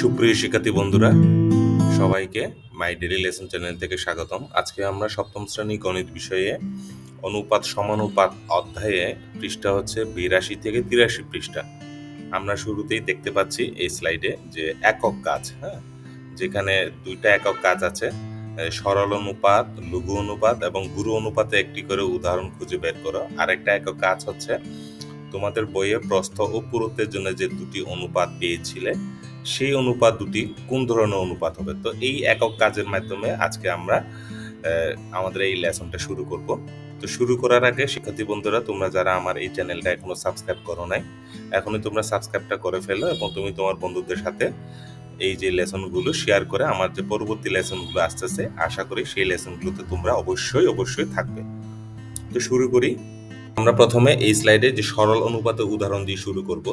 সুপ্রিয় শিক্ষার্থী বন্ধুরা, সবাইকে মাই ডেলি লেসন চ্যানেল থেকে স্বাগতম। আজকে আমরা সপ্তম শ্রেণি গণিত বিষয়ে অনুপাত সমানুপাত অধ্যায়ে পৃষ্ঠা হচ্ছে বিরাশি থেকে তিরাশি পৃষ্ঠা। আমরা শুরুতেই দেখতে পাচ্ছি এই স্লাইডে যে একক কাজ হ্যাঁ? যেখানে দুইটা একক কাজ আছে সরল অনুপাত, লঘু অনুপাত এবং গুরু অনুপাতে একটি করে উদাহরণ খুঁজে বের করো। আরেকটা একক কাজ হচ্ছে তোমাদের বইয়ে প্রস্থ ও পুরুত্বের জন্য যে দুটি অনুপাত পেয়েছিলে, সেই অনুপাত দুটি কোন ধরনের অনুপাত হবে? তো এই একক কাজের মাধ্যমে আজকে আমরা আমাদের এই লেসনটা শুরু করব। তো শুরু করার আগে শিক্ষার্থী বন্ধুরা, তোমরা যারা আমার এই চ্যানেলটা এখনও সাবস্ক্রাইব করো নাই, এখনই তোমরা সাবস্ক্রাইবটা করে ফেলো এবং তুমি তোমার বন্ধুদের সাথে এই যে লেসনগুলো শেয়ার করে আমার যে পরবর্তী লেসনগুলো আসতেছে, আশা করি সেই লেসনগুলোতে তোমরা অবশ্যই অবশ্যই থাকবে। তো শুরু করি। আমরা প্রথমে এই স্লাইডে যে সরল অনুপাতের উদাহরণ দিয়ে শুরু করব।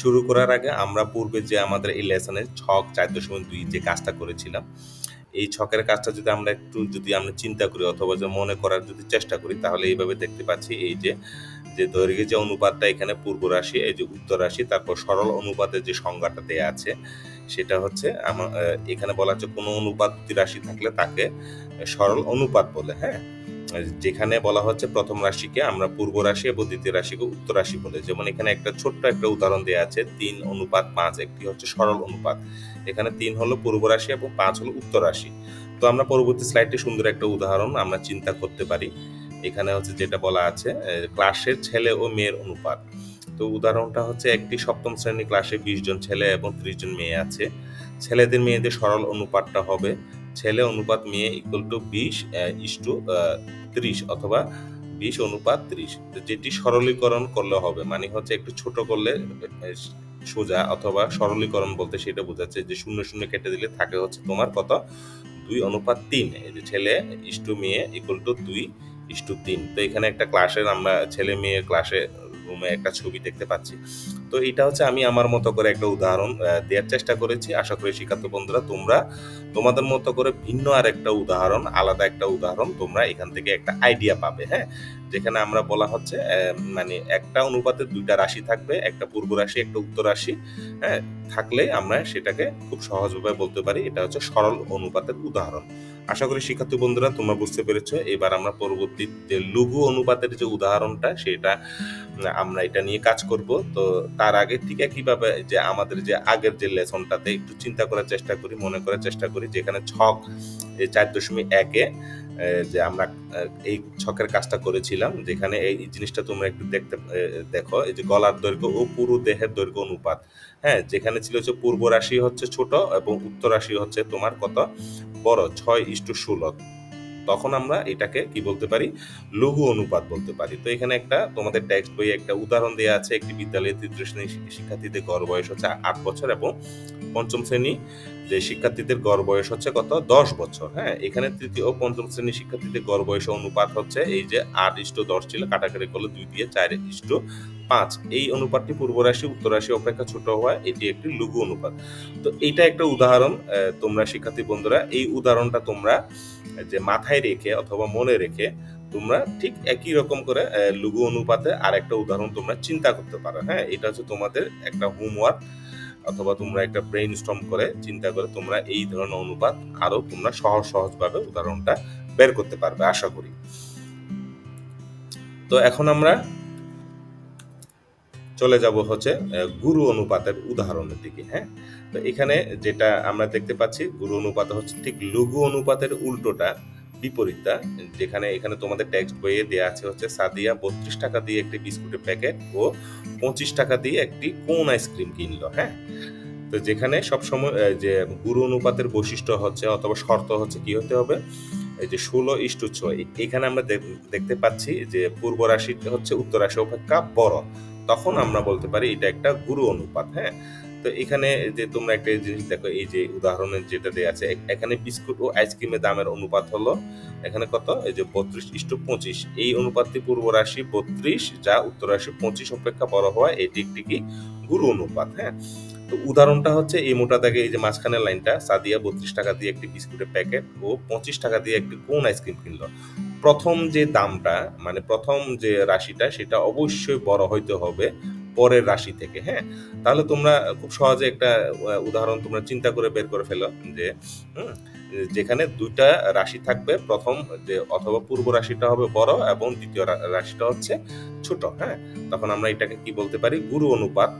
শুরু করার আগে আমরা পূর্বে যে আমাদের এই লেসনে ছক চার দশমিক দুই যে কাজটা করেছিলাম, এই ছকের কাজটা যদি আমরা একটু যদি আমরা চিন্তা করি অথবা যে মনে করার যদি চেষ্টা করি, তাহলে এইভাবে দেখতে পাচ্ছি এই যে যে দৈর্ঘ্যের যে অনুপাতটা এখানে পূর্ব রাশি, এই যে উত্তর রাশি, তারপর সরল অনুপাতের যে সংজ্ঞাটা দেয়া আছে, সেটা হচ্ছে আমার, এখানে বলা হচ্ছে কোনো অনুপাত রাশি থাকলে তাকে সরল অনুপাত বলে হ্যাঁ? যেখানে বলা হচ্ছে প্রথম রাশিকে আমরা পূর্ব রাশি এবং দ্বিতীয় রাশিকে উত্তর রাশি বলে। যেমন এখানে একটা ছোট্ট একটা উদাহরণ দেওয়া আছে, তিন অনুপাত পাঁচ, একটি হচ্ছে সরল অনুপাত। এখানে তিন হলো পূর্ব রাশি এবং পাঁচ হলো উত্তর রাশি। তো আমরা পরবর্তী স্লাইডে সুন্দর একটা উদাহরণ আমরা চিন্তা করতে পারি। এখানে হচ্ছে যেটা বলা আছে ক্লাসের ছেলে ও মেয়ের অনুপাত। তো উদাহরণটা হচ্ছে একটি সপ্তম শ্রেণি ক্লাসে বিশ জন ছেলে এবং ত্রিশ জন মেয়ে আছে। ছেলেদের মেয়েদের সরল অনুপাতটা হবে ছেলে অনুপাত মেয়ে ইকুয়াল টু বিশ ইস টু ত্রিশ অথবা বিশ অনুপাত ত্রিশ। যেটি সরলীকরণ করলে হবে মানে হচ্ছে একটু ছোট করলে সোজা অথবা সরলীকরণ বলতে সেটা বোঝাচ্ছে যে শূন্য শূন্য কেটে দিলে থাকে হচ্ছে তোমার কত? দুই অনুপাত তিন। এই যে ছেলে ইস্টু মেয়ে ইকুয়াল টু দুই ইস্টু তিন। তো এখানে একটা ক্লাসের আমরা ছেলে মেয়ে ক্লাসে রুমে একটা ছবি দেখতে পাচ্ছি। তো এটা হচ্ছে আমি আমার মতো করে একটা উদাহরণ দেওয়ার চেষ্টা করেছি। আশা করি শিক্ষার্থী বন্ধুরা, তোমরা তোমাদের মতো করে ভিন্ন আর একটা উদাহরণ, আলাদা একটা উদাহরণ তোমরা এখান থেকে একটা আইডিয়া পাবে হ্যাঁ? যেখানে আমরা বলা হচ্ছে মানে একটা অনুপাতে দুইটা রাশি থাকবে, একটা পূর্ব রাশি, একটা উত্তর রাশি হ্যাঁ? থাকলে আমরা সেটাকে খুব সহজভাবে বলতে পারি, এটা হচ্ছে সরল অনুপাতের উদাহরণ। আশা করি শিক্ষার্থী বন্ধুরা তোমরা বুঝতে পেরেছ। এবার আমরা পরবর্তীতে লঘু অনুপাতের যে উদাহরণটা, সেটা আমরা এটা নিয়ে কাজ করব। তো তার আগে ঠিক একইভাবে যে আমাদের যে আগের যে লেসনটাতে একটু চিন্তা করার চেষ্টা করি, মনে করার চেষ্টা করি, যেখানে ছক চার দশমিক একে যে আমরা এই ছকের কাজটা করেছিলাম, যেখানে এই জিনিসটা তোমরা একটু দেখতে দেখো, এই যে গলার দৈর্ঘ্য ও পুরো দেহের দৈর্ঘ্য অনুপাত। হ্যাঁ যেখানে ছিল হচ্ছে পূর্ব রাশি হচ্ছে ছোট এবং উত্তর রাশি হচ্ছে তোমার কত? বড় ছয় ইস্টু ষোলো। তখন আমরা এটাকে কি বলতে পারি? লঘু অনুপাত বলতে পারি। তো এখানে একটা তোমাদের টেক্সট বইয়ে একটা উদাহরণ দেওয়া আছে। একটি বিদ্যালয়ের তৃতীয় শ্রেণির শিক্ষার্থীদের গড় বয়স হচ্ছে আট বছর এবং পঞ্চম শ্রেণি যে শিক্ষার্থীদের গড় বয়স হচ্ছে কত? দশ বছর। হ্যাঁ এখানে তৃতীয় ও পঞ্চম শ্রেণির শিক্ষার্থীদের গড় বয়স অনুপাত হচ্ছে এই যে আট ইস্টু দশ ছিল, কাটাকাটি করলে দুই দিয়ে চার ইস্টু পাঁচ। এই অনুপাতটি পূর্ব রাশি, উত্তর রাশি অপেক্ষা ছোট হওয়া এটি একটি লঘু অনুপাত। তো এইটা একটা উদাহরণ তোমরা শিক্ষার্থী বন্ধুরা, এই উদাহরণটা তোমরা যে মাথায় রেখে অথবা মনে রেখে তোমরা ঠিক একই রকম করে লঘু অনুপাতে আর একটা উদাহরণ তোমরা চিন্তা করতে পারো। হ্যাঁ এটা হচ্ছে তোমাদের একটা হোমওয়ার্ক অথবা তোমরা একটা ব্রেইন স্টর্ম করে চিন্তা করে তোমরা এই ধরনের অনুপাত আরও তোমরা সহজ সহজভাবে উদাহরণটা বের করতে পারবে, আশা করি। তো এখন আমরা চলে যাব হচ্ছে গুরু অনুপাতের উদাহরণের দিকে হ্যাঁ? তো এখানে যেটা আমরা দেখতে পাচ্ছি, গুরু অনুপাত হচ্ছে ঠিক লঘু অনুপাতের উল্টোটা বিপরীতটা, যেখানে এখানে তোমাদের টেক্সট বইয়ে দেওয়া আছে হচ্ছে, সাদিয়া বত্রিশ টাকা দিয়ে একটি বিস্কুটের প্যাকেট ও পঁচিশ টাকা দিয়ে একটি কোন আইসক্রিম কিনলো হ্যাঁ? তো যেখানে সবসময় যে গুরু অনুপাতের বৈশিষ্ট্য হচ্ছে অথবা শর্ত হচ্ছে কি হতে হবে? এই যে ষোলো ইস্টু ছয়, এখানে আমরা দেখ- দেখতে পাচ্ছি যে পূর্ব রাশি হচ্ছে উত্তর রাশি অপেক্ষা বড়। তখন আমরা বলতে পারি এটা একটা গুরু অনুপাত হ্যাঁ? তো এখানে যে তোমরা একটা জিনিস দেখো, এই যে উদাহরণের যেটা দেওয়া আছে এখানে বিস্কুট ও আইসক্রিমের দামের অনুপাত হলো, এখানে কত? এই যে বত্রিশ ইস্টু পঁচিশ। এই অনুপাতটি পূর্ব রাশি বত্রিশ, যা উত্তর রাশি পঁচিশ অপেক্ষা বড় হওয়া, এটি একটি কি? গুরু অনুপাত হ্যাঁ? তো উদাহরণটা হচ্ছে এই মোটা দাগে, এই যে মাঝখানের লাইনটা, সাদিয়া বত্রিশ টাকা দিয়ে একটি বিস্কুটের প্যাকেট ও পঁচিশ টাকা দিয়ে একটি কোন আইসক্রিম কিনলো? প্রথম যে দামটা মানে প্রথম যে রাশিটা, সেটা অবশ্যই বড় হইতে হবে পরের রাশি থেকে হ্যাঁ? তাহলে তোমরা খুব সহজে একটা উদাহরণ তোমরা চিন্তা করে বের করে ফেলো যে যেখানে দুইটা রাশি থাকবে, প্রথম যে অথবা পূর্ব রাশিটা হবে বড় এবং দ্বিতীয় রাশিটা হচ্ছে ছোট হ্যাঁ? তখন আমরা এটাকে কি বলতে পারি? গুরু অনুপাত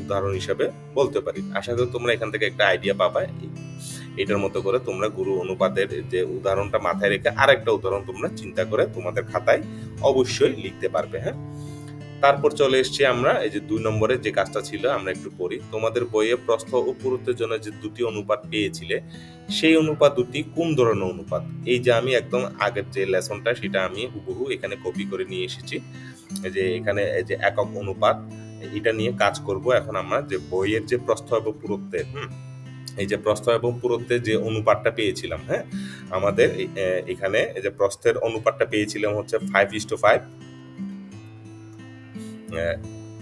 উদাহরণ হিসেবে বলতে পারি। আশা করি তোমরা এখান থেকে একটা আইডিয়া পাবা এটার মতো করে তোমরা গুরু অনুপাতের যে উদাহরণটা মাথায় রেখে আরেকটা উদাহরণ তোমরা চিন্তা করে তোমাদের খাতায় অবশ্যই লিখতে পারবে হ্যাঁ? তারপর চলে এসেছি আমরা, এই যে দুই নম্বরে যে কাজটা ছিল, আমরা একটু পড়ি। তোমাদের বইয়ে প্রস্থ ও পুরুত্বের জন্য যে দুটি অনুপাত পেয়েছিলে, সেই অনুপাত দুটি কোন ধরনের অনুপাত? এই যে আমি একদম আগের যে লেসনটা, সেটা আমি হুবহু এখানে কপি করে নিয়ে এসেছি। যে এখানে যে একক অনুপাত, এটা নিয়ে কাজ করব। এখন আমরা যে বইয়ের যে প্রস্থ এবং পুরুত্বের, হুম? এই যে প্রস্থ এবং পুরুত্বের যে অনুপাতটা পেয়েছিলাম হ্যাঁ? আমাদের এখানে এই যে প্রস্থের অনুপাতটা পেয়েছিলাম হচ্ছে ফাইভ ইস টু ফাইভ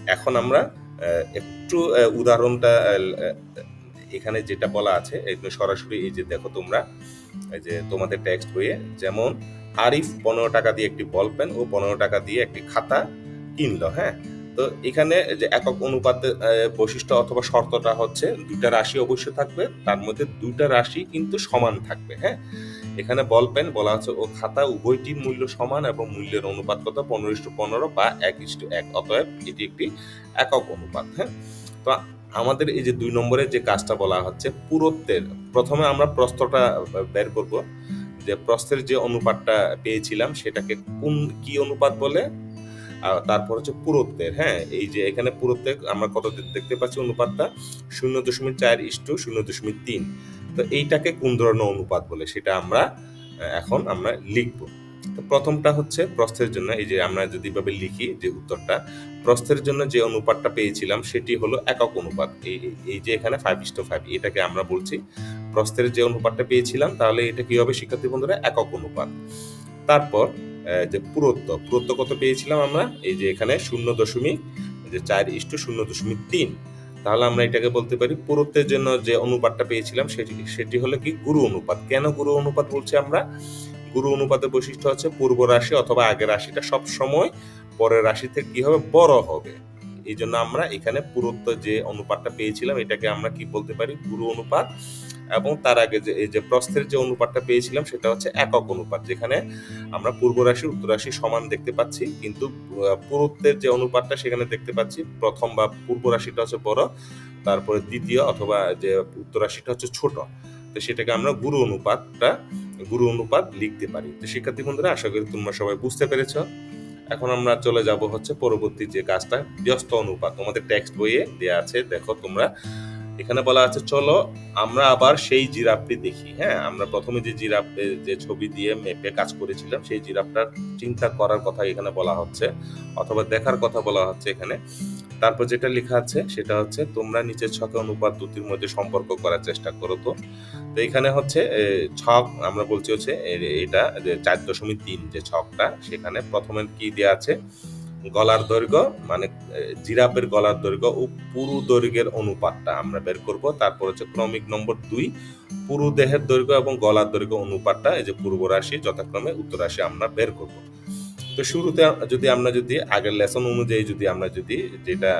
এখন আমরা একটু উদাহরণটা এখানে যেটা বলা আছে সরাসরি এই যে দেখো তোমরা, এই যে তোমাদের টেক্সট বইয়ে, যেমন, আরিফ পনেরো টাকা দিয়ে একটি বল পেন ও পনেরো টাকা দিয়ে একটি খাতা কিনলো হ্যাঁ? তো এখানে যে একক অনুপাতের বৈশিষ্ট্য অথবা শর্তটা হচ্ছে দুইটা রাশি অবশ্যই থাকবে, তার মধ্যে দুইটা রাশি কিন্তু সমান থাকবে হ্যাঁ? এখানে বল পেন বলা হচ্ছে ও খাতা উভয়টির মূল্য সমান এবং মূল্যের অনুপাত কত? পনেরো ইস্টু পনেরো বা এক ইস্টু এক, অতএব এটি একটি একক অনুপাত হ্যাঁ? তো আমাদের এই যে দুই নম্বরের যে কাজটা বলা হচ্ছে, পুরত্বের, প্রথমে আমরা প্রস্তটা বের করব, যে প্রস্তের যে অনুপাতটা পেয়েছিলাম সেটাকে কোন কি অনুপাত বলে? আর তারপর হচ্ছে পুরত্বের হ্যাঁ? এই যে এখানে পুরত্বের আমরা কত দেখতে পাচ্ছি অনুপাতটা? শূন্য দশমিক চার ইস্টু শূন্য দশমিক তিন। তো এইটাকে কোন ধরনের অনুপাত বলে সেটা আমরা এখন আমরা লিখব। তো প্রথমটা হচ্ছে প্রস্থের জন্য, এই যে আমরা যদি ভাবে লিখি যে উত্তরটা, প্রস্থের জন্য যে অনুপাতটা পেয়েছিলাম সেটি হলো একক অনুপাত। এই, এই- যে এখানে ফাইভ ইস্টু ফাইভ এটাকে আমরা বলছি। প্রস্থের যে অনুপাতটা পেয়েছিলাম, তাহলে এটা কি হবে শিক্ষার্থী বন্ধুরা? একক অনুপাত। তারপর যে পুরত্ব পুরত্ব কত পেয়েছিলাম আমরা? এই যে এখানে শূন্য দশমিক, যে চার ইস্টু শূন্য দশমিক তিন। তাহলে আমরা এটাকে বলতে পারি পুরত্বের জন্য যে অনুপাতটা পেয়েছিলাম সেটি সেটি হলো কি? গুরু অনুপাত। কেন গুরু অনুপাত বলছি আমরা? গুরু অনুপাতের বৈশিষ্ট্য হচ্ছে পূর্ব রাশি অথবা আগের রাশিটা সব সময় পরের রাশিতে কি হবে? বড় হবে। এই জন্য আমরা এখানে পুরত্ব যে অনুপাতটা পেয়েছিলাম, এটাকে আমরা কি বলতে পারি? গুরু অনুপাত। এবং তার আগে যে, এই যে প্রস্থের যে অনুপাতটা পেয়েছিলাম সেটা হচ্ছে একক অনুপাত, যেখানে আমরা পূর্ব রাশি, উত্তর রাশি সমান দেখতে পাচ্ছি, কিন্তু পুরুত্বের যে অনুপাতটা সেখানে দেখতে পাচ্ছি, প্রথম বা পূর্ব রাশিটা হচ্ছে বড়, তারপরে দ্বিতীয় অথবা যে উত্তর রাশিটা হচ্ছে ছোট, তো সেটাকে আমরা গুরু অনুপাতটা, গুরু অনুপাত লিখতে পারি। তো শিক্ষার্থী বন্ধুরা, আশা করি তোমরা সবাই বুঝতে পেরেছ। এখন আমরা চলে যাব হচ্ছে পরবর্তী যে কাজটা ব্যস্ত অনুপাত, তোমাদের টেক্সট বইয়ে দেওয়া আছে, দেখো তোমরা। এখানে বলা আছে, চলো, আমরা আবার সেই জিরাফটি দেখি। হ্যাঁ আমরা প্রথমে যে জিরাফ যে ছবি দিয়ে মেপে কাজ করেছিলাম, সেই জিরাফটার চিন্তা করার কথা এখানে বলা হচ্ছে, অথবা দেখার কথা বলা হচ্ছে এখানে। তারপর যেটা লেখা আছে, সেটা হচ্ছে, তোমরা নিচের ছকে অনুপাত দুটির মধ্যে সম্পর্ক করার চেষ্টা করো তো। তো এখানে হচ্ছে ছক, আমরা বলছি হচ্ছে এটা যে চার দশমিক তিন যে ছকটা, সেখানে প্রথমে কি দেওয়া আছে গলার দৈর্ঘ্য মানে জিরাফের গলার দৈর্ঘ্য ও পুরু দৈর্ঘ্যের অনুপাতটা আমরা বের করব। তারপর হচ্ছে ক্রমিক নম্বর দুই, পুরু দেহের দৈর্ঘ্য এবং গলার দৈর্ঘ্য অনুপাতটা, এই যে পূর্ব রাশি যথাক্রমে উত্তর রাশি আমরা বের করব। তো শুরুতে যদি আমরা যদি আগের লেসন অনুযায়ী যদি আমরা যদি যেটা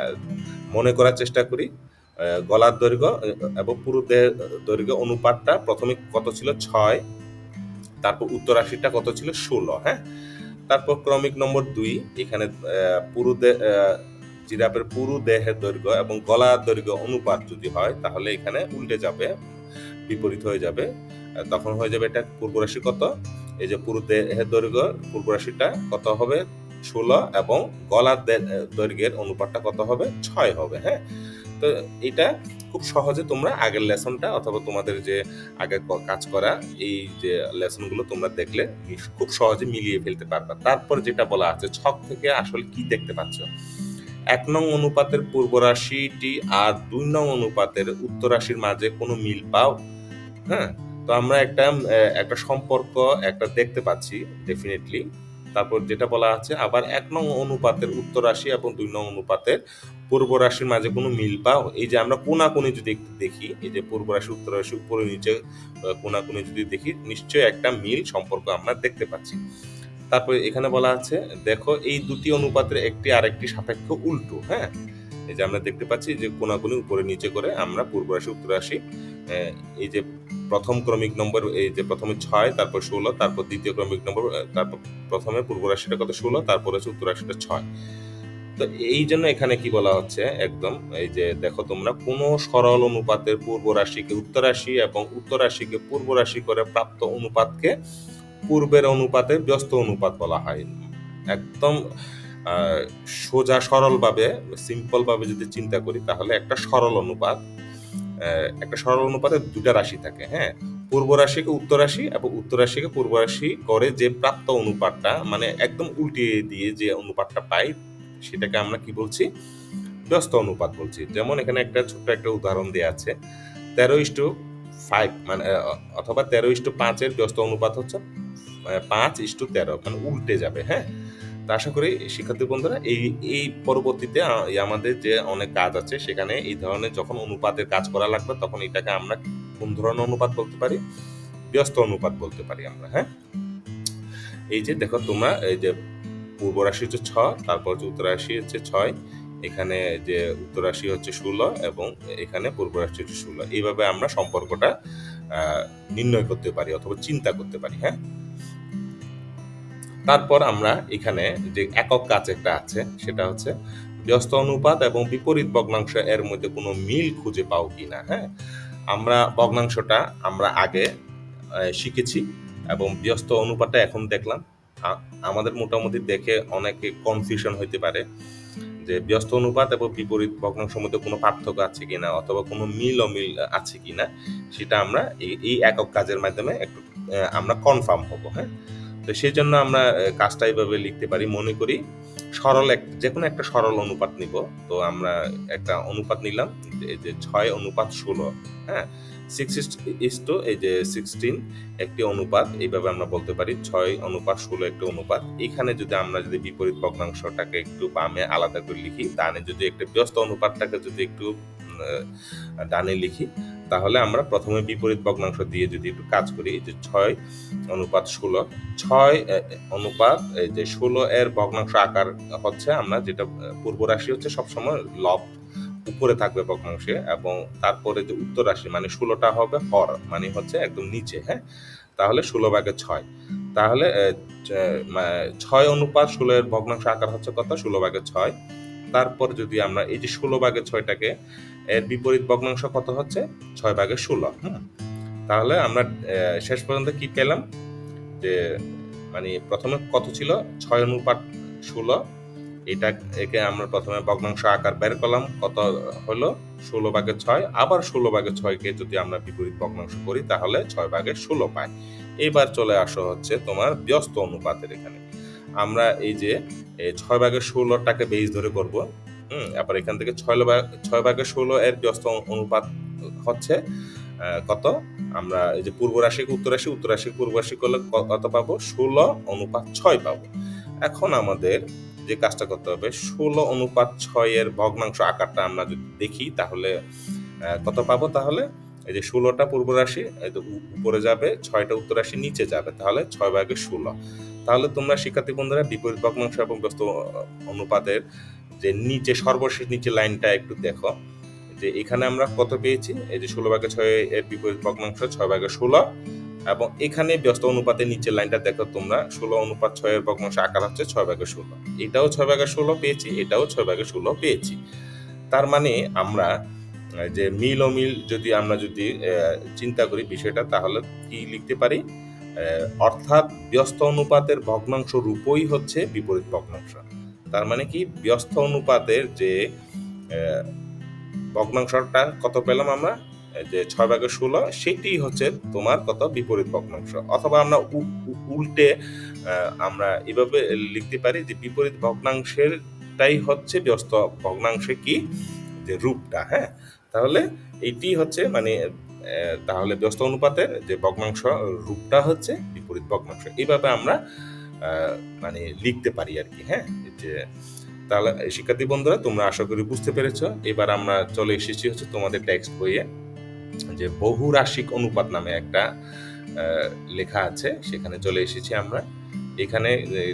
মনে করার চেষ্টা করি গলার দৈর্ঘ্য এবং পুরু দেহের দৈর্ঘ্য অনুপাতটা প্রথমে কত ছিল? ছয়, তারপর উত্তর রাশিটা কত ছিল? ষোলো হ্যাঁ? তারপর ক্রমিক নম্বর দুই, এখানে পুরু জিরাফের পুরু দেহের দৈর্ঘ্য এবং গলার দৈর্ঘ্য অনুপাত যদি হয়, তাহলে এখানে উল্টে যাবে, বিপরীত হয়ে যাবে। তখন হয়ে যাবে এটা পূর্ব রাশি কত? এই যে পুরু দেহের দৈর্ঘ্য, পূর্ব রাশিটা কত হবে? ষোলো এবং গলার দৈর্ঘ্যের অনুপাতটা কত হবে? ছয় হবে হ্যাঁ? তো এটা খুব সহজে তোমরা আগের লেসনটা অথবা তোমাদের যে আগে কাজ করা, এই যে লেসনগুলো তোমরা দেখলে খুব সহজে মিলিয়ে ফেলতে পারবে। তারপর যেটা বলা আছে, ছক থেকে আসলে কি দেখতে পাচ্ছ? এক নং অনুপাতের পূর্ব রাশিটি আর দুই নং অনুপাতের উত্তর রাশির মাঝে কোনো মিল পাও? হ্যাঁ তো আমরা একটা একটা সম্পর্ক একটা দেখতে পাচ্ছি ডেফিনেটলি তারপর যেটা বলা আছে, আবার এক নং অনুপাতের উত্তর রাশি এবং দুই নং অনুপাতের পূর্ব রাশির মাঝে কোনো মিল পাও? এই যে আমরা কোনাকুনি যদি দেখি, এই যে পূর্ব রাশি উত্তর রাশি উপরে নিচে কোনাকুনি যদি দেখি, নিশ্চয়ই একটা মিল সম্পর্ক আমরা দেখতে পাচ্ছি। তারপরে এখানে বলা আছে, দেখো এই দুটি অনুপাতের একটি আরেকটি সাপেক্ষ উল্টো হ্যাঁ? এই যে আমরা দেখতে পাচ্ছি যে কোনাকুনি উপরে নিচে করে আমরা পূর্ব রাশি উত্তর রাশি এই যে প্রথম ক্রমিক নম্বর, এই যে প্রথমে ছয়, তারপর ষোলো, তারপর দ্বিতীয় ক্রমিক নম্বর তারপর প্রথমে পূর্ব রাশিটা কত? ষোলো, তারপর হচ্ছে উত্তর রাশিটা ছয়। তো এই জন্য এখানে কি বলা হচ্ছে? একদম এই যে দেখো তোমরা, কোন সরল অনুপাতের পূর্ব রাশিকে উত্তর রাশি এবং উত্তর রাশিকে পূর্ব রাশি করে প্রাপ্ত অনুপাতকে পূর্বের অনুপাতে ব্যস্ত অনুপাত বলা হয়। একদম সোজা সরলভাবে, সিম্পলভাবে যদি চিন্তা করি তাহলে একটা সরল অনুপাত একটা সরল অনুপাতে দুটা রাশি থাকে হ্যাঁ? পূর্ব রাশিকে উত্তর রাশি এবং উত্তর রাশিকে পূর্ব রাশি করে যে প্রাপ্ত অনুপাতটা মানে একদম উল্টিয়ে দিয়ে যে অনুপাতটা পাই সেটাকে আমরা কি বলছি? ব্যস্ত অনুপাত বলছি। যেমন এখানে একটা ছোট্ট একটা উদাহরণ দেওয়া আছে। তেরো ইস্টু ফাইভ মানে অথবা তেরো ইস্টু পাঁচের ব্যস্ত অনুপাত হচ্ছে পাঁচ ইস্টু তেরো মানে উল্টে যাবে হ্যাঁ? তা আশা করি শিক্ষার্থী বন্ধুরা, এই এই পরবর্তীতে আমাদের যে অনেক কাজ আছে, সেখানে এই ধরনের যখন অনুপাতের কাজ করা লাগবে, তখন এটাকে আমরা কোন ধরনের অনুপাত বলতে পারি? ব্যস্ত অনুপাত বলতে পারি আমরা হ্যাঁ? এই যে দেখো তোমরা, এই যে পূর্ব রাশি হচ্ছে ছ, তারপর হচ্ছে উত্তর রাশি হচ্ছে ছয়, এখানে যে উত্তর রাশি হচ্ছে ষোলো এবং এখানে পূর্ব রাশি হচ্ছে ষোলো। এইভাবে আমরা সম্পর্কটা নির্ণয় করতে পারি অথবা চিন্তা করতে পারি হ্যাঁ? তারপর আমরা এখানে যে একক কাজ একটা আছে, সেটা হচ্ছে ব্যস্ত অনুপাত এবং বিপরীত ভগ্নাংশ এর মধ্যে কোনো মিল খুঁজে পাও কিনা হ্যাঁ? আমরা ভগ্নাংশটা আমরা আগে শিখেছি এবং ব্যস্ত অনুপাতটা এখন দেখলাম। আমাদের মোটামুটি দেখে অনেকে কনফিউশন হইতে পারে যে ব্যস্ত অনুপাত এবং বিপরীত ভগ্নাংশের মধ্যে কোনো পার্থক্য আছে কিনা অথবা কোনো মিল অমিল আছে কিনা, সেটা আমরা এই একক কাজের মাধ্যমে একটু আমরা কনফার্ম হব হ্যাঁ? তো সেই জন্য আমরা কাজটা এইভাবে লিখতে পারি। মনে করি সরল এক যে কোনো একটা সরল অনুপাত নিব। তো আমরা একটা অনুপাত নিলাম যে ছয় অনুপাত ষোলো হ্যাঁ? সিক্স ইস টু এই যে সিক্সটিন একটি অনুপাত, এইভাবে আমরা বলতে পারি, ছয় অনুপাত, ষোলো একটি অনুপাত। এখানে যদি আমরা যদি বিপরীত ভগ্নাংশটাকে একটু বামে আলাদা করে লিখি, ডানে যদি একটা ব্যস্ত অনুপাতটাকে যদি একটু ডানে লিখি, তাহলে আমরা প্রথমে বিপরীত ভগ্নাংশ দিয়ে যদি একটু কাজ করি, এই যে ছয় অনুপাত ষোলো, ছয় অনুপাত, এই যে ষোলো এর ভগ্নাংশ আকার হচ্ছে আমরা যেটা পূর্ব রাশি হচ্ছে সবসময় লব উপরে থাকবে ভগ্নাংশে এবং তারপরে যে উত্তর রাশি মানে ষোলোটা হবে হর মানে হচ্ছে একদম নিচে হ্যাঁ? তাহলে ষোলো ভাগে ছয়। তাহলে ছয় অনুপাত, ষোলো এর ভগ্নাংশ আকার হচ্ছে কত? ষোলো ভাগে ছয়। তারপর যদি আমরা এই যে ষোলো ভাগে ছয়টাকে, এর বিপরীত ভগ্নাংশ কত হচ্ছে? ছয় ভাগে ষোলো হ্যাঁ তাহলে আমরা শেষ পর্যন্ত কি পেলাম? যে মানে প্রথমে কত ছিল? ছয় অনুপাত ষোলো এটা একে আমরা প্রথমে ভগ্নাংশ আকার বের করলাম। কত হলো? ষোলো ভাগে ছয়। আবার ষোলো ভাগে ছয়কে যদি আমরা বিপরীত ভগ্নাংশ করি, তাহলে ছয় ভাগে ষোলো পাই। এবার চলে আসো হচ্ছে তোমার ব্যস্ত অনুপাতের এখানে। আমরা এই যে ছয় ভাগের ষোলোটাকে বেস ধরে করব, হুম? আবার এখান থেকে ছয় ভাগ ছয় ভাগের ষোলো এর ব্যস্ত অনুপাত হচ্ছে কত? আমরা এই যে পূর্ব রাশিকে উত্তর রাশি উত্তর রাশি পূর্ব রাশি করলে কত পাবো? ষোলো অনুপাত ছয় পাবো। এখন আমাদের যে কাজটা করতে হবে, ষোলো অনুপাত ছয়ের ভগ্নাংশ আকারটা আমরা যদি দেখি, তাহলে কত পাবো তাহলে? এই যে ষোলোটা পূর্ব রাশি উপরে যাবে, ছয়টা উত্তর রাশি নিচে যাবে, তাহলে ছয় ভাগে ষোলো। তাহলে তোমরা শিক্ষার্থী বন্ধুরা, বিপরীত ভগ্নাংশ এবং ব্যস্ত অনুপাতের যে নিচে, সর্বশেষ নিচে লাইনটা একটু দেখো। যে এখানে আমরা কত পেয়েছি? এই যে ষোলো ভাগে ছয় এর বিপরীত ভগ্নাংশ, ছয় ভাগে ষোলো। এবং এখানে ব্যস্ত অনুপাতের নিচের লাইনটা দেখো তোমরা, ষোলো অনুপাত ছয়ের ভগ্নাংশ আকার হচ্ছে ছয় ভাগে ষোলো। এটাও ছয় ভাগে ষোলো পেয়েছি, এটাও ছয় ভাগে ষোলো পেয়েছি। তার মানে আমরা যে মিল ও মিল যদি আমরা যদি চিন্তা করি বিষয়টা, তাহলে কি লিখতে পারি? অর্থাৎ ব্যস্ত অনুপাতের ভগ্নাংশ রূপই হচ্ছে বিপরীত ভগ্নাংশ। তার মানে কি? ব্যস্ত অনুপাতের যে ভগ্নাংশটা কত পেলাম আমরা? যে ছয় ভাগের ষোলো, সেটি হচ্ছে তোমার কত বিপরীত ভগ্নাংশ। অথবা আমরা উল্টে আমরা এভাবে লিখতে পারি যে বিপরীত ভগ্নাংশের ভগ্নাংশেরটাই হচ্ছে ব্যস্ত ভগ্নাংশে কি? যে রূপটা হ্যাঁ? তাহলে এটি হচ্ছে মানে তাহলে ব্যস্ত অনুপাতের যে ভগ্নাংশ রূপটা হচ্ছে বিপরীত ভগ্নাংশ। এইভাবে আমরা মানে লিখতে পারি আর কি হ্যাঁ? যে তাহলে, শিক্ষার্থী বন্ধুরা, তোমরা আশা করি বুঝতে পেরেছ। এবার আমরা চলে এসেছি হচ্ছে তোমাদের টেক্সট বইয়ে। যে বহুরাশিক অনুপাত নামে একটা লেখা আছে, সেখানে চলে এসেছি আমরা। এখানে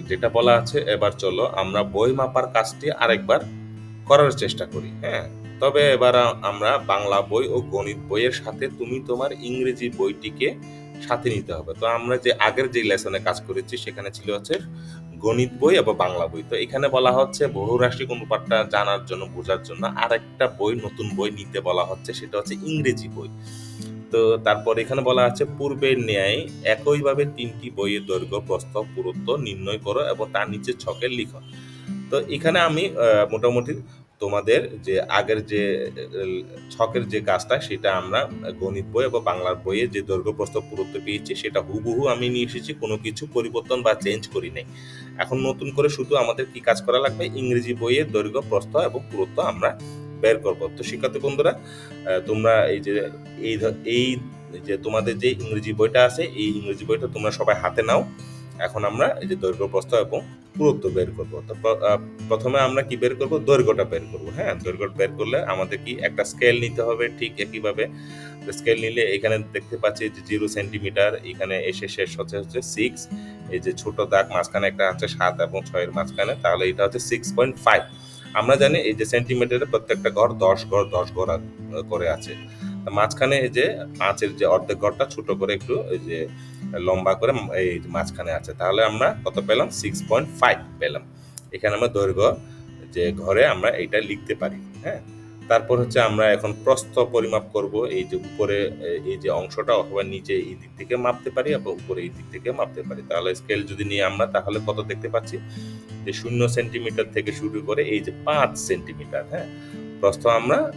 যেটা বলা আছে, এবার চলো আমরা বই মাপার কাজটি আরেকবার করার চেষ্টা করি হ্যাঁ? তবে এবার আমরা বাংলা বই ও গণিত বইয়ের সাথে তুমি তোমার ইংরেজি বইটিকে সাথে নিতে হবে। তো আমরা যে আগের যে লেসনে কাজ করেছি, সেখানে ছিল হচ্ছে গণিত বই এবং বাংলা বই। তো এখানে বলা হচ্ছে বহুরাশিক অনুপাতটা জানার জন্য, বোঝার জন্য আর একটা বই, নতুন বই নিতে বলা হচ্ছে, সেটা হচ্ছে ইংরেজি বই। তো তারপর এখানে বলা আছে, পূর্বের ন্যায় একইভাবে তিনটি বইয়ের দৈর্ঘ্য, প্রস্থ, পুরুত্ব, নির্ণয় করো এবং তার নিচে ছকে লিখো। তো এখানে আমি মোটামুটি তোমাদের যে আগের যে, ছকের যে কাজটা সেটা আমরা গণিত বই এবং বাংলার বইয়ে যে দৈর্ঘ্য, প্রস্থ, পুরুত্ব পেয়েছি সেটা হুবহু আমি নিয়ে এসেছি, কোনো কিছু পরিবর্তন বা চেঞ্জ করি নাই। এখন নতুন করে শুধু আমাদের কি কাজ করা লাগবে? ইংরেজি বইয়ে দৈর্ঘ্য, প্রস্থ এবং পুরুত্ব আমরা বের করব। তো শিক্ষার্থী বন্ধুরা তোমরা এই যে, এই এই যে তোমাদের যে ইংরেজি বইটা আছে, এই ইংরেজি বইটা তোমরা সবাই হাতে নাও। এখন আমরা এই যে দৈর্ঘ্য প্রস্থ এবং পুরুত্ব বের করব। তো প্রথমে আমরা কি বের করব? দৈর্ঘ্যটা বের করব হ্যাঁ? দৈর্ঘ্য বের করলে আমাদের কি একটা স্কেল নিতে হবে ঠিক একইভাবে। স্কেল নিলে এখানে দেখতে পাচ্ছি যে জিরো সেন্টিমিটার এখানে এসে শেষ হচ্ছে হচ্ছে সিক্স এই যে ছোট দাগ মাঝখানে একটা আছে সাত এবং ছয়ের মাঝখানে, তাহলে এটা হচ্ছে সিক্স পয়েন্ট ফাইভ আমরা জানি এই যে সেন্টিমিটারে প্রত্যেকটা ঘর দশ ঘর দশ ঘর করে আছে। মাঝখানে এই যে পাঁচের যে অর্ধেক ঘরটা, ছোট করে একটু এই যে লম্বা করে এই মাঝখানে আছে। তাহলে আমরা কত পেলাম? সিক্স পয়েন্ট ফাইভ পেলাম। এখানে আমরা দৈর্ঘ্য যে ঘরে আমরা এটা লিখতে পারি হ্যাঁ? তারপর হচ্ছে আমরা এখন প্রস্থ পরিমাপ করব, এই যে উপরে, এই যে অংশটা অথবা নিচে এই দিক থেকে মাপতে পারি এবং উপরে এই দিক থেকে মাপতে পারি। তাহলে স্কেল যদি নিয়ে আমরা, তাহলে কত দেখতে পাচ্ছি? যে শূন্য সেন্টিমিটার থেকে শুরু করে এই যে পাঁচ সেন্টিমিটার হ্যাঁ? প্রস্থ আমরা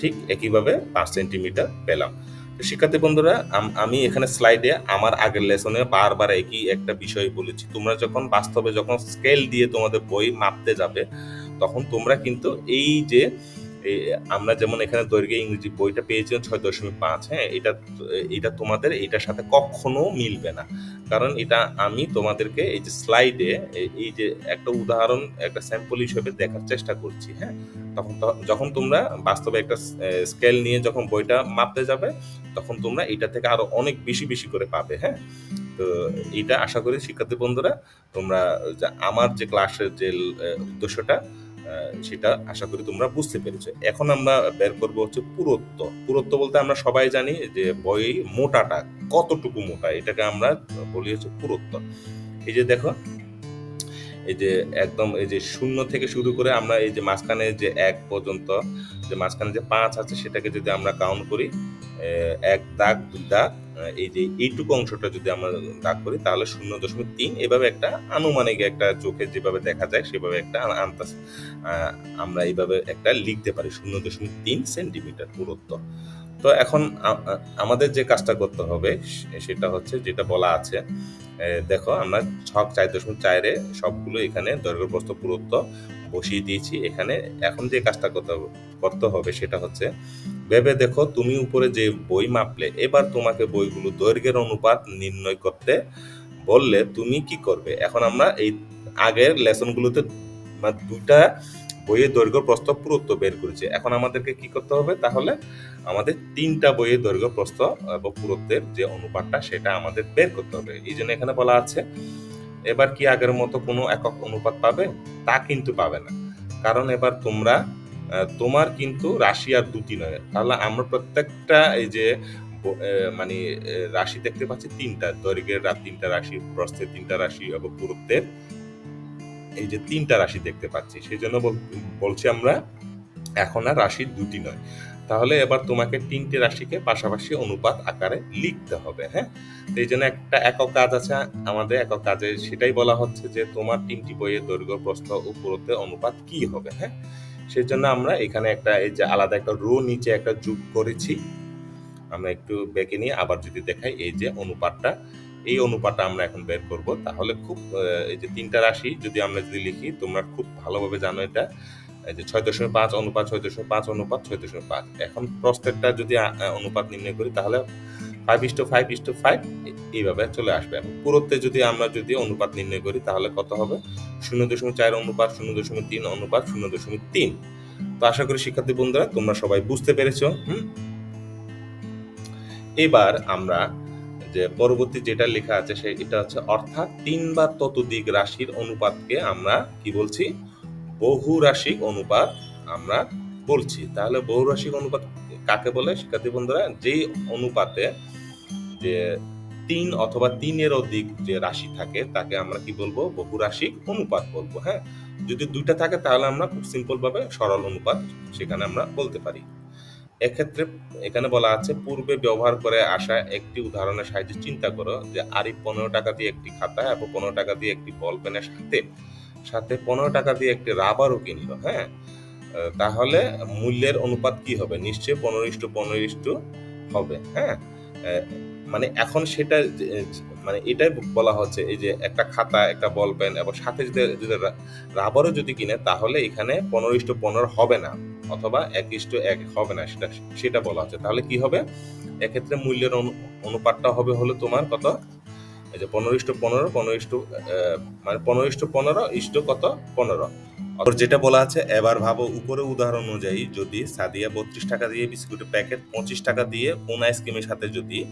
ঠিক একইভাবে পাঁচ সেন্টিমিটার পেলাম। তো শিক্ষার্থী বন্ধুরা, আমি এখানে স্লাইডে আমার আগের লেসনে বারবার একই একটা বিষয় বলেছি। তোমরা যখন বাস্তবে যখন স্কেল দিয়ে তোমাদের বই মাপতে যাবে, তখন তোমরা কিন্তু এই যে আমরা যেমন এখানে দৈর্ঘ্য ইংরেজি বইটা পেয়েছিলাম ছয় দশমিক পাঁচ হ্যাঁ এটা এটা তোমাদের এটার সাথে কখনো মিলবে না। কারণ এটা আমি তোমাদেরকে এই যে স্লাইডে এই যে একটা উদাহরণ, একটা স্যাম্পল হিসেবে দেখার চেষ্টা করছি হ্যাঁ। তখন যখন তোমরা বাস্তবে একটা স্কেল নিয়ে যখন বইটা মাপতে যাবে, তখন তোমরা এটা থেকে আরও অনেক বেশি বেশি করে পাবে হ্যাঁ? তো এটা আশা করি শিক্ষার্থী বন্ধুরা, তোমরা আমার যে ক্লাসের যে উদ্দেশ্যটা সেটা আশা করি তোমরা বুঝতে পেরেছ। এখন আমরা বের করব হচ্ছে পুরুত্ব। পুরুত্ব বলতে আমরা সবাই জানি যে বই মোটাটা কতটুকু মোটা, এটাকে আমরা বলি হচ্ছে পুরুত্ব। এই যে দেখো এই যে একদম এই যে শূন্য থেকে শুরু করে আমরা এই যে মাঝখানে যে এক পর্যন্ত, যে মাঝখানে যে পাঁচ আছে সেটাকে যদি আমরা কাউন্ট করি এক দাগ, দুই দাগ এই যে এইটুকু অংশটা যদি আমরা দাগ করি, তাহলে শূন্য দশমিক তিন এভাবে একটা আনুমানিক একটা চোখে যেভাবে দেখা যায়, সেভাবে একটা আন্দাজ আমরা এইভাবে একটা লিখতে পারি, শূন্য দশমিক তিন সেন্টিমিটার দূরত্ব তো এখন আমাদের যে কাজটা করতে হবে সেটা হচ্ছে যেটা বলা আছে দেখো আমরা ছক চার দশমিক চারে সবগুলো এখানে দৈর্ঘ্য প্রস্থ পুরুত্ব বসিয়ে দিয়েছি। এখানে এখন যে কাজটা করতে হবে করতে হবে সেটা হচ্ছে ভেবে দেখো তুমি উপরে যে বই মাপলে, এবার তোমাকে বইগুলো দৈর্ঘ্যের অনুপাত নির্ণয় করতে বললে তুমি কি করবে? এখন আমরা এই আগের লেসনগুলোতে মানে দুইটা বইয়ের দৈর্ঘ্য প্রস্থ পুরুত্ব বের করেছি। এখন আমাদেরকে কি করতে হবে? তাহলে আমাদের তিনটা বইয়ের দৈর্ঘ্য প্রস্থ এবং পুরুত্বের যে অনুপাতটা, সেটা আমাদের বের করতে হবে। এই জন্য এখানে বলা আছে, এবার কি আগের মতো কোনো একক অনুপাত পাবে? তা কিন্তু পাবে না। কারণ এবার তোমরা তোমার কিন্তু রাশি আর দুটি নয়। তাহলে আমরা প্রত্যেকটা এই যে মানে রাশি দেখতে পাচ্ছি তিনটা। দৈর্ঘ্যের তিনটা রাশি, প্রস্থের তিনটা রাশি এবং পুরুত্বের। এই যে তিনটা রাশি দেখতে পাচ্ছি, সেই জন্য বল- বলছি আমরা এখন আর রাশি দুটি নয়। তাহলে এবার তোমাকে তিনটে রাশিকে পাশাপাশি অনুপাত আকারে লিখতে হবে হ্যাঁ? তো এই জন্য একটা একক কাজ আছে, আমাদের একক কাজে সেটাই বলা হচ্ছে যে তোমার তিনটি বইয়ের দৈর্ঘ্য, প্রস্থ ও পুরুত্বে অনুপাত কি হবে হ্যাঁ? সেই জন্য আমরা এখানে একটা, এই যে আলাদা একটা রো নিচে একটা যোগ করেছি। আমরা একটু বেঁকে নিয়ে আবার যদি দেখাই, এই যে অনুপাতটা এই অনুপাতটা আমরা এখন বের করব। তাহলে খুব এই যে তিনটা রাশি যদি আমরা যদি লিখি, তোমরা খুব ভালোভাবে জানো এটা যে ছয় দশমিক পাঁচ অনুপাত, ছয় দশমিক পাঁচ অনুপাত, ছয় দশমিক পাঁচ। এখন প্রত্যেকটা যদি অনুপাত নির্ণয় করি, তাহলে five is to five is to five এইভাবে চলে আসবে। এখন পুরোতে যদি আমরা যদি অনুপাত নির্ণয় করি, তাহলে কত হবে? শূন্য দশমিক চার অনুপাত, শূন্য দশমিক তিন অনুপাত, শূন্য দশমিক তিন। তো আশা করি শিক্ষার্থী বন্ধুরা, তোমরা সবাই বুঝতে পেরেছ, হুম? এবার আমরা যে পরবর্তী যেটা লেখা আছে সে, এটা হচ্ছে অর্থাৎ তিন বা ততোধিক রাশির অনুপাতকে আমরা কি বলছি? বহুরাশিক অনুপাত আমরা বলছি। তাহলে বহুরাশিক অনুপাত কাকে বলে? শিক্ষার্থী বন্ধুরা যেই অনুপাতে যে তিন অথবা তিনের অধিক যে রাশি থাকে, তাকে আমরা কি বলব? বহুরাশিক অনুপাত বলব হ্যাঁ? যদি দুইটা থাকে, তাহলে আমরা খুব সিম্পল ভাবে সরল অনুপাত সেখানে আমরা বলতে পারি। এক্ষেত্রে এখানে বলা আছে, পূর্বে ব্যবহার করে আসা একটি উদাহরণের সাহায্যে চিন্তা করো যে আরিফ পনেরো টাকা দিয়ে একটি খাতা এবং পনেরো টাকা দিয়ে একটি বল পেনের সাথে সাথে পনেরো টাকা দিয়ে একটি রাবারও কিনলো হ্যাঁ? তাহলে মূল্যের অনুপাত কি হবে? নিশ্চয়ই পনেরো ইস্টু পনেরো ইস্টু হবে হ্যাঁ? মানে এখন সেটা মানে এটাই বলা হচ্ছে, এই যে একটা খাতা, একটা বল পেন এবং সাথে যদি যদি রাবারও যদি কিনে তাহলে এখানে পনেরো ইস্টু পনেরো হবে না। অথবা এক ইস্টু এক হবে না, সেটা সেটা বলা হচ্ছে তাহলে কি হবে? এক্ষেত্রে মূল্যের অনু- অনুপাতটা হবে হলো তোমার কত? এই যে পনেরো ইস্টু পনেরো পনেরো ইস্টু মানে পনেরো ইস্টু পনেরো ইস্টু কত? পনেরো। আর যেটা বলা আছে, এবার ভাবো উপরে উদাহরণ অনুযায়ী যদি সাদিয়া বত্রিশ টাকা দিয়ে বিস্কুটের প্যাকেট পঁচিশ টাকা দিয়ে কোন আইসক্রিমের সাথে যদি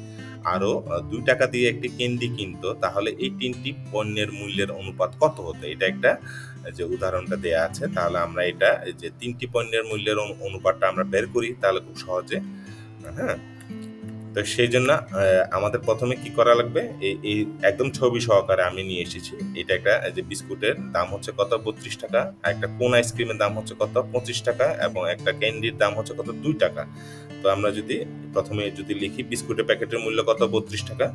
আরও দুই টাকা দিয়ে একটি ক্যান্ডি কিনতো, তাহলে এই তিনটি পণ্যের মূল্যের অনুপাত কত হতো? এটা একটা যে উদাহরণটা দেয়া আছে, তাহলে আমরা এটা যে তিনটি পণ্যের মূল্যের অনু- অনুপাতটা আমরা বের করি, তাহলে খুব সহজে হ্যাঁ? তো সেই জন্য আমাদের প্রথমে কি করা লাগবে? এই একদম ছবি সহকারে আমি নিয়ে এসেছি। এটা একটা যে বিস্কুটের দাম হচ্ছে কত? বত্রিশ টাকা। একটা কোন আইসক্রিমের দাম হচ্ছে কত? পঁচিশ টাকা। এবং একটা ক্যান্ডির দাম হচ্ছে কত? দুই টাকা। তো আমরা যদি, প্রথমে যদি লিখি, বিস্কুটের প্যাকেটের মূল্য কত? বত্রিশ টাকা।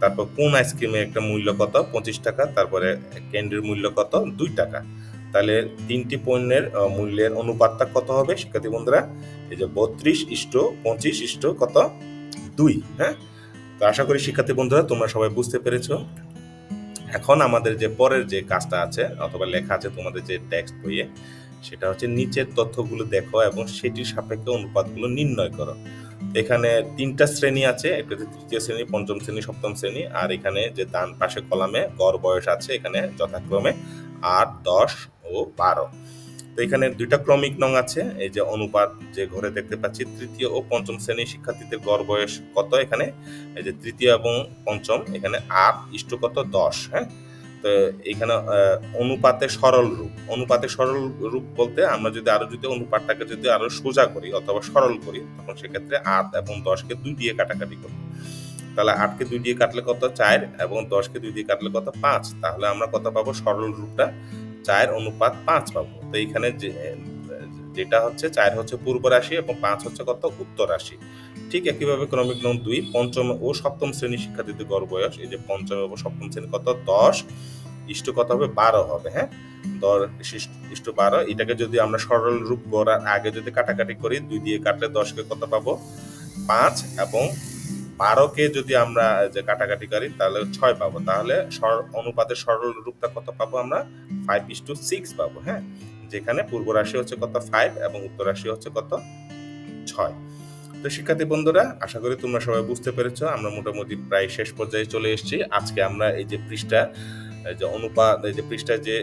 তারপর কোন আইসক্রিমের একটা মূল্য কত? পঁচিশ টাকা। তারপরে ক্যান্ডির মূল্য কত? দুই টাকা। তাহলে তিনটি পণ্যের মূল্যের অনুপাতটা কত হবে? শিক্ষার্থী বন্ধুরা, এই যে বত্রিশ ইষ্ট পঁচিশ ইষ্ট কত? দুই হ্যাঁ? তো আশা করি শিক্ষার্থী বন্ধুরা, তোমরা সবাই বুঝতে পেরেছ। এখন আমাদের যে পরের যে কাজটা আছে, অথবা লেখা আছে তোমাদের যে টেক্সট বইয়ে, সেটা হচ্ছে নিচের তথ্যগুলো দেখো এবং সেটির সাপেক্ষে অনুপাতগুলো নির্ণয় করো। এখানে তিনটা শ্রেণি আছে, একটা তৃতীয় শ্রেণি, পঞ্চম শ্রেণি, সপ্তম শ্রেণি, আর এখানে যে ডান পাশে কলামে গড় বয়স আছে, এখানে যথাক্রমে আট, দশ ও বারো। তো এখানে দুইটা ক্রমিক নং আছে, এই যে অনুপাত যে ঘরে দেখতে পাচ্ছি, তৃতীয় ও পঞ্চম শ্রেণির শিক্ষার্থীদের গড় বয়স কত এখানে? এই যে তৃতীয় এবং পঞ্চম, এখানে আট, ইষ্ট কত? দশ হ্যাঁ? তো এখানে অনুপাতে সরল রূপ। অনুপাতে সরল রূপ বলতে আমরা যদি আরও যদি অনুপাতটাকে যদি আরও সোজা করি অথবা সরল করি, তখন সেক্ষেত্রে আট এবং দশকে দুই দিয়ে কাটাকাটি করি তাহলে আটকে দুই দিয়ে কাটলে কত? চার এবং দশকে দুই দিয়ে কাটলে কত? পাঁচ। তাহলে আমরা কত পাবো? সরল রূপটা চার অনুপাত পাঁচ পাবো। তো এইখানে যে, যেটা হচ্ছে চার হচ্ছে পূর্ব রাশি এবং পাঁচ হচ্ছে কত? উত্তর রাশি। ঠিক একইভাবে ক্রমিক নং দুই, পঞ্চম ও সপ্তম শ্রেণি শিক্ষার্থীদের গড় বয়স, এই যে পঞ্চম এবং সপ্তম শ্রেণি কত? দশ। ইষ্ট কত হবে? বারো হবে হ্যাঁ? দশ, ইষ্ট- বারো, এটাকে যদি আমরা সরল রূপ গড়ার আগে যদি কাটাকাটি করি, দুই দিয়ে কাটলে দশকে কত পাবো? পাঁচ, এবং বারোকে যদি আমরা যে কাটাকাটি করি, তাহলে ছয় পাবো। তাহলে অনুপাতের সরল রূপটা কত পাবো আমরা? ফাইভ ইস টু সিক্স পাবো হ্যাঁ? যেখানে পূর্ব রাশি হচ্ছে কত? ফাইভ এবং উত্তর রাশি হচ্ছে কত? ছয়। তো শিক্ষার্থী বন্ধুরা, আশা করি তোমরা সবাই বুঝতে পেরেছ, আমরা মোটামুটি প্রায় শেষ পর্যায়ে চলে এসেছি। আজকে আমরা এই যে পৃষ্ঠা যে অনুপাত, এই যে পৃষ্ঠা যে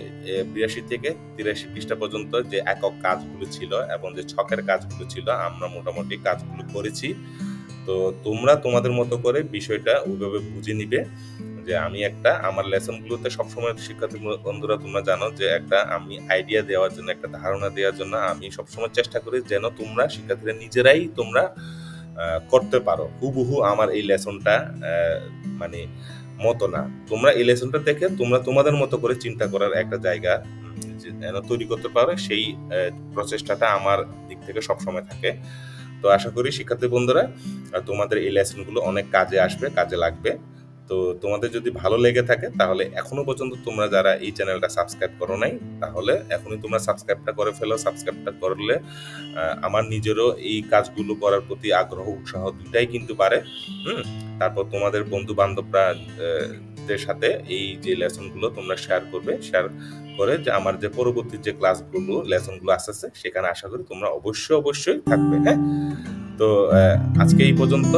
বিরাশি থেকে তিরাশি পৃষ্ঠা পর্যন্ত যে একক কাজগুলো ছিল এবং যে ছকের কাজগুলো ছিল, আমরা মোটামুটি কাজগুলো করেছি। তো তোমরা তোমাদের মতো করে বিষয়টা ওইভাবে বুঝে নিবে। যে আমি একটা আমার লেসনগুলোতে সবসময় শিক্ষার্থী বন্ধুরা তোমরা জানো যে একটা আমি আইডিয়া দেওয়ার জন্য, একটা ধারণা দেওয়ার জন্য আমি সবসময় চেষ্টা করি যেন তোমরা শিক্ষার্থীরা নিজেরাই তোমরা করতে পারো। হুবহু আমার এই লেসনটা মানে মতো না। তোমরা এই লেসনটা দেখে তোমরা তোমাদের মতো করে চিন্তা করার একটা জায়গা যেন তৈরি করতে পারো। সেই প্রচেষ্টাটা আমার দিক থেকে সবসময় থাকে। তো আশা করি শিক্ষার্থী বন্ধুরা তোমাদের এই লেসনগুলো অনেক কাজে আসবে, কাজে লাগবে। তো তোমাদের যদি ভালো লেগে থাকে, তাহলে এখনও পর্যন্ত তোমরা যারা এই চ্যানেলটা সাবস্ক্রাইব করো নাই, তাহলে এখনই তোমরা সাবস্ক্রাইবটা করে ফেলো। সাবস্ক্রাইবটা করলে আমার নিজেরও এই কাজগুলো করার প্রতি আগ্রহ, উৎসাহ দুটাই কিন্তু বাড়ে। হুম? তারপর তোমাদের বন্ধু বান্ধবরা দের সাথে এই যে লেসনগুলো তোমরা শেয়ার করবে শেয়ার করে যে আমার যে পরবর্তী যে ক্লাসগুলো, লেসনগুলো আসতেছে, সেখানে আশা করি তোমরা অবশ্যই অবশ্যই থাকবে হ্যাঁ? তো আজকে এই পর্যন্ত।